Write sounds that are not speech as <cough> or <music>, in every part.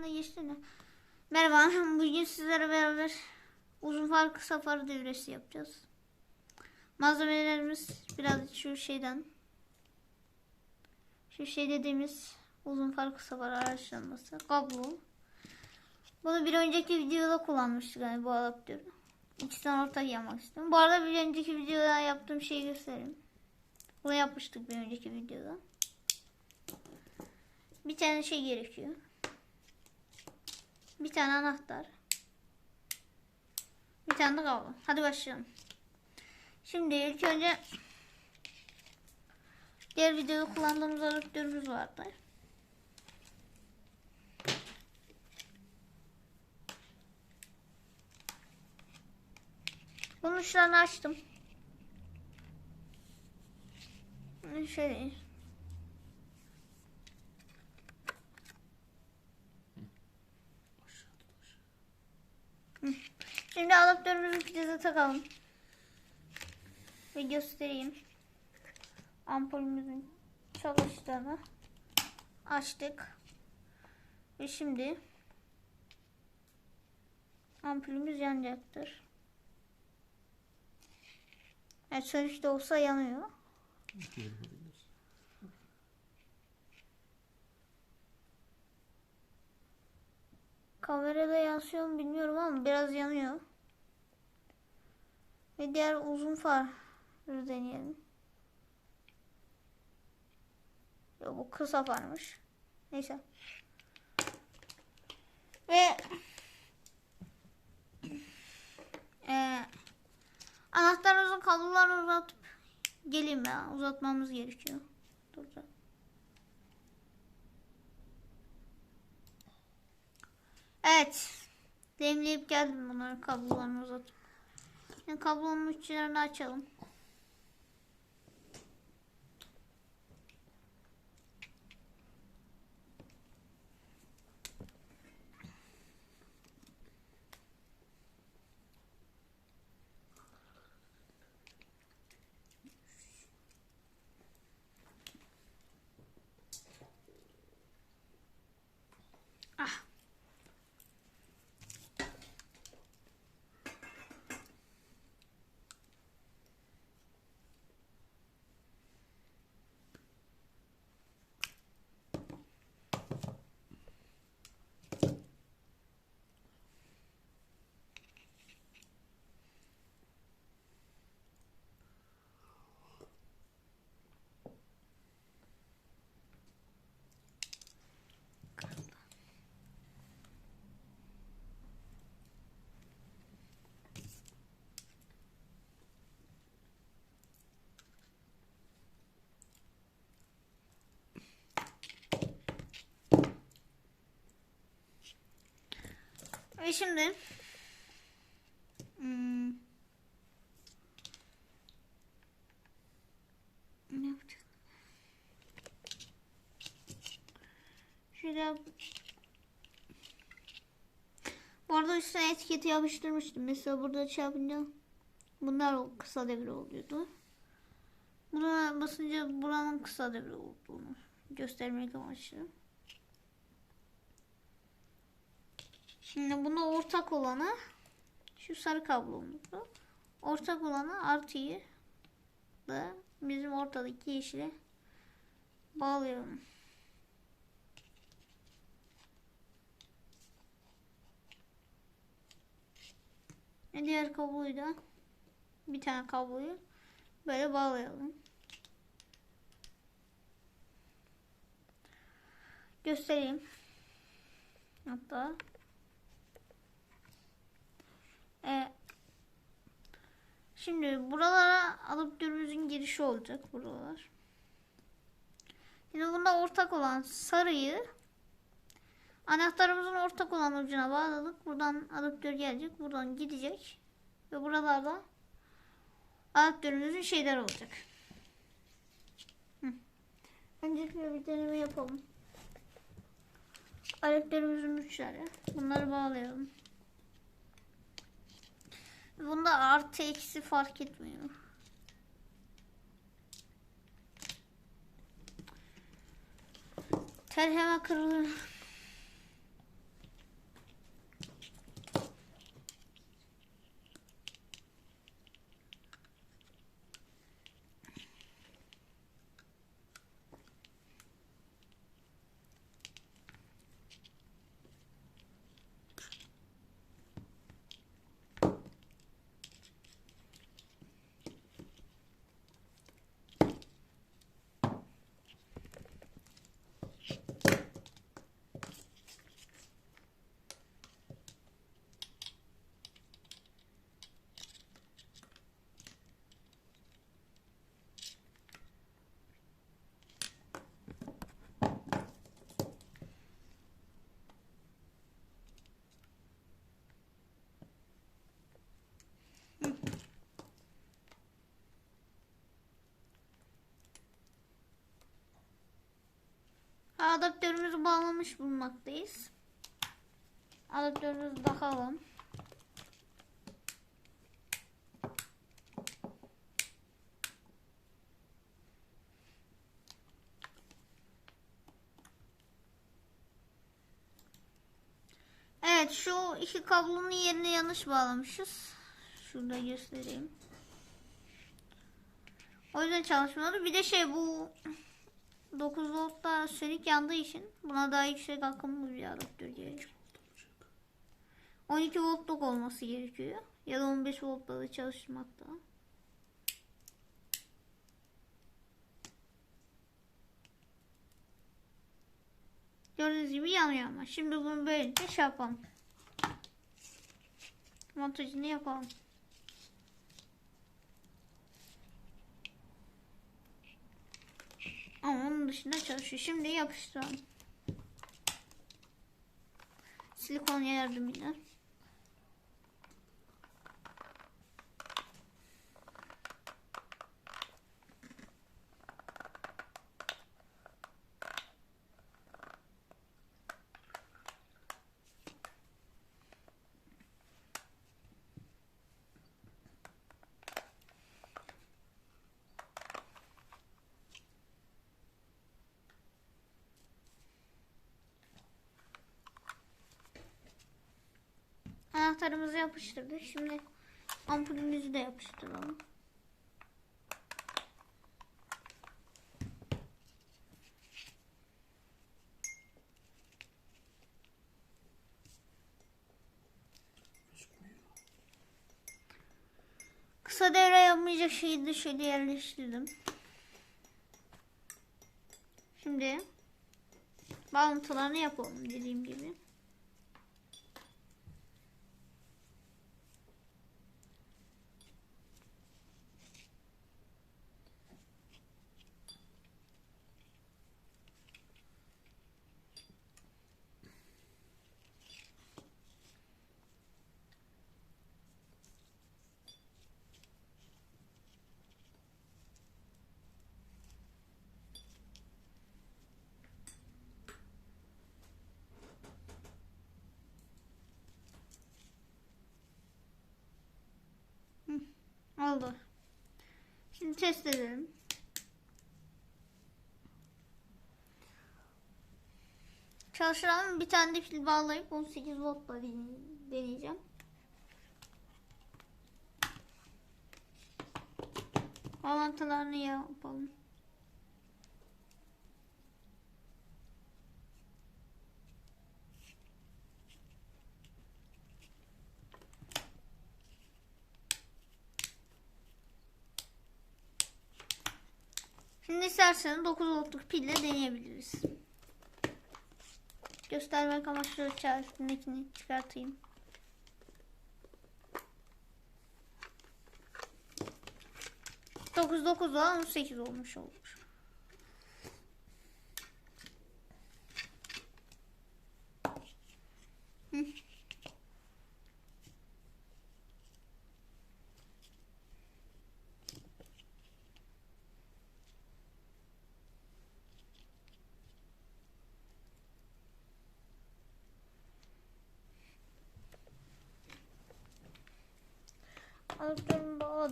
Geçti ne? Merhaba. Bugün sizlere beraber uzun farklı kısa farı devresi yapacağız. Malzemelerimiz biraz şu şeyden. Şu şey dediğimiz uzun farklı kısa far. Kablo. Bunu bir önceki videoda kullanmıştık yani bu adaptörü. İkisinden ortak yapmak istiyorum. Bu arada bir önceki videoda yaptığım şeyi göstereyim. Bunu yapmıştık bir önceki videoda. Bir tane şey gerekiyor. Bir tane anahtar. Bir tane de kablo. Hadi başlayalım. Şimdi ilk önce diğer videoda kullandığımız adaptörümüz vardı. Bunun uçlarını açtım. Şöyle. Şimdi adaptörümüzü prize takalım. Ve göstereyim. Ampulümüzün çalıştığını açtık. Ve şimdi ampulümüz yanacaktır. Sönük de olsa yanıyor. Kamerada yansıyor mu bilmiyorum ama biraz yanıyor. Ve diğer uzun farı deneyelim. Yok bu kısa farmış. Neyse. Ve e, anahtarımızın kablolarını uzatıp geleyim ya. Uzatmamız gerekiyor. Dur da. Evet. Demleyip geldim bunları kablolarını uzatıp. Kablonun uçlarını açalım. Ve şimdi hmm, ne yapacağız? Şöyle bu arada üstüne etiketi yapıştırmıştım. Mesela burada çarpınca bunlar kısa devre oluyordu. Buna basınca buranın kısa devre olduğunu göstermek amaçlı. Şimdi buna ortak olanı şu sarı kablomuzdu. Ortak olanı artıyı da bizim ortadaki yeşile bağlayalım. Ve diğer kabloyu da bir tane kabloyu böyle bağlayalım. Göstereyim. Hatta ee, şimdi buralara adaptörümüzün girişi olacak buralar. Şimdi bunda ortak olan sarıyı anahtarımızın ortak olan ucuna bağladık. Buradan adaptör gelecek. Buradan gidecek. Ve buralarda adaptörümüzün şeyler olacak. Hı. Öncelikle bir deneme yapalım. Adaptörümüzün uçları. Bunları bağlayalım. Bunda artı eksi fark etmiyor. Tel hemen. Adaptörümüzü bağlamış bulunmaktayız. Adaptörümüzü takalım. Evet şu iki kablonun yerine yanlış bağlamışız. Şurada göstereyim. O yüzden çalışmadı. Bir de şey bu 9 voltta sönük yandığı için buna daha yüksek akımlı bir adaptör gerekiyor. 12 voltluk olması gerekiyor. Ya da 15 voltla da çalışmakta. Gördüğünüz gibi yanıyor ama. Şimdi bunu böylece şey yapalım. Montajını yapalım. Ama onun dışında çalışıyor. Şimdi yapıştıralım. Silikon yardımıyla. Anahtarımızı yapıştırdık. Şimdi ampulümüzü de yapıştıralım. Kısa devre yapmayacak şeyi de şöyle yerleştirdim. Şimdi bağlantılarını yapalım dediğim gibi. Oldu. Şimdi test edelim. Çalıştıran bir tane de pil bağlayıp 18 voltla deney- deneyeceğim. Bağlantılarını yapalım. Şimdi isterseniz 9 voltluk pille deneyebiliriz. Göstermek amaçlı üstündekini çıkartayım. Dokuz dokuzla on sekiz olmuş olur. Hı.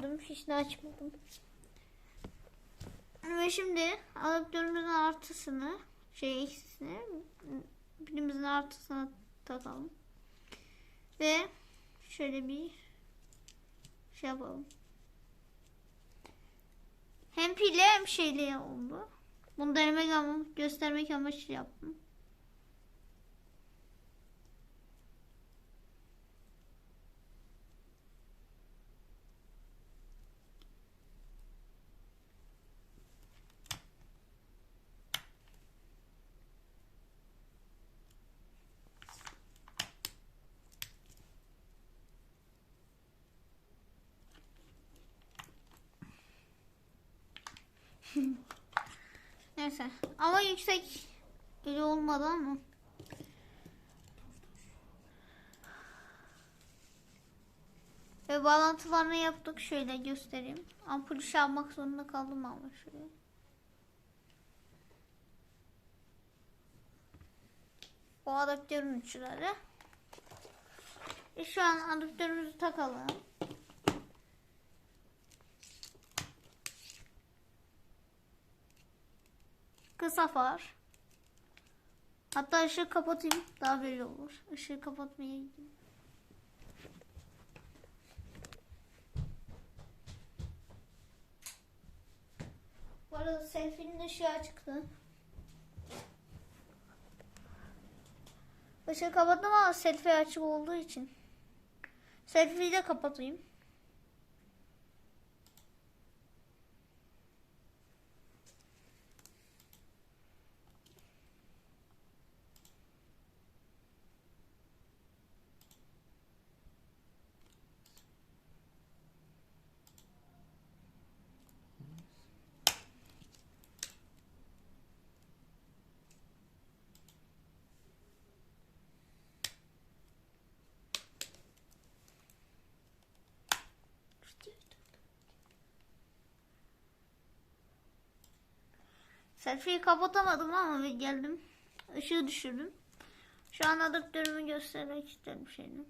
Bağladım. Fişini açmadım. Ve şimdi adaptörümüzün artısını şey eksisini pilimizin artısına takalım. Ve şöyle bir şey yapalım. Hem pille hem şeyle oldu. Bunu denemek ama göstermek amaçlı yaptım. <laughs> Neyse. Ama yüksek öyle olmadı ama. Ve bağlantılarını yaptık. Şöyle göstereyim. Ampulü şey yapmak zorunda kaldım ama şöyle. Bu adaptörün uçları. E şu an adaptörümüzü takalım. Kısa far. Hatta ışığı kapatayım. Daha belli olur. Işığı kapatmaya gideyim. Bu arada selfie'nin ışığı açıktı. Işığı kapattım ama selfie açık olduğu için. Selfie'yi de kapatayım. Selfie'yi kapatamadım ama bir geldim. Işığı düşürdüm. Şu an adaptörümü göstermek isterim şeyini.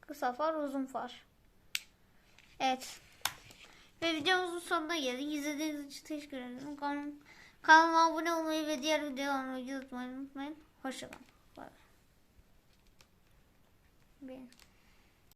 Kısa far, uzun far. Evet. Ve videomuzun sonuna geldik. İzlediğiniz için teşekkür ederim. Kan- Kanalıma abone olmayı ve diğer videolarımı unutmayın. Hoşçakalın. Bay. Beğenin.